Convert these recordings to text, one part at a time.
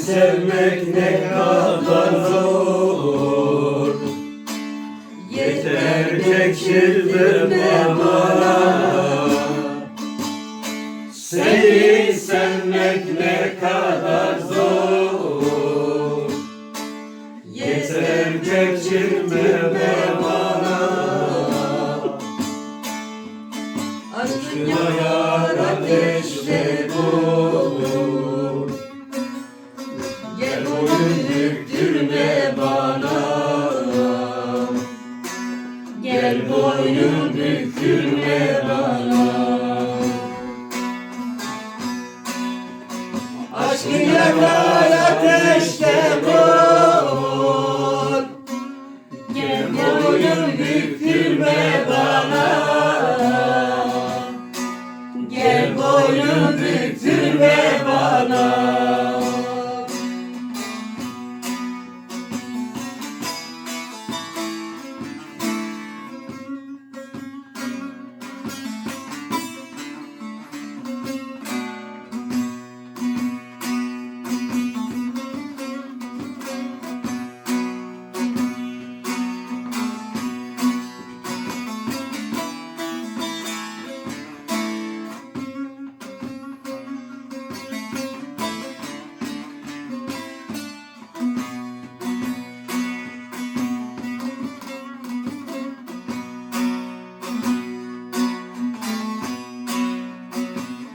sevmek ne kadar zor. Yeter çektirme bana. Seni sevmek ne kadar zor. Yeter çektirme bana. Aşkın Yar ateşte Yakar ateşte vur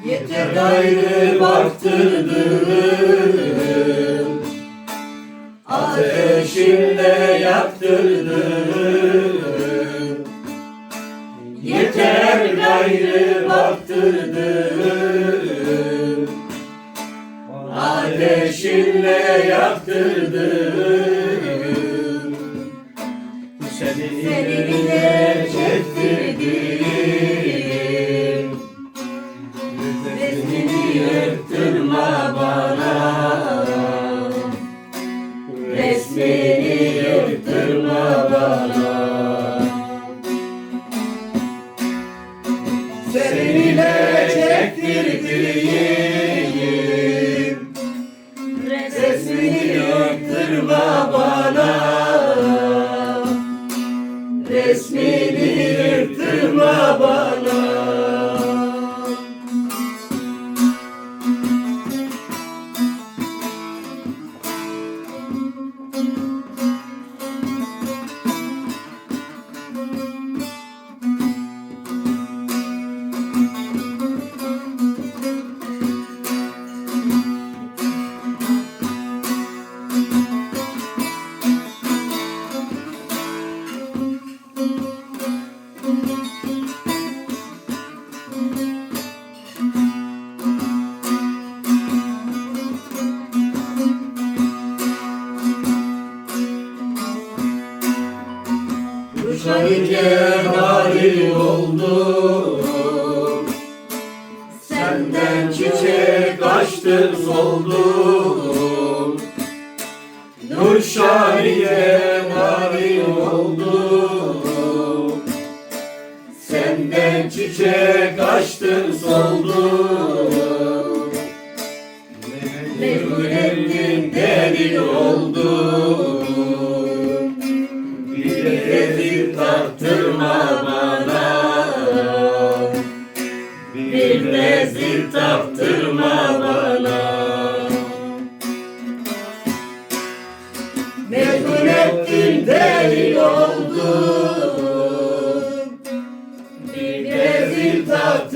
Yeter gayrı baktırdım Ateşinle yaktırdım Yeter gayrı baktırdım Ateşinle yaktırdım Seninle çektirdim açtım soldum Nur şariye nail oldum. Senden çiçek açtım soldum. Memnun ettin deli oldum Mecnun ettin deli oldum. Bir rezil taktırma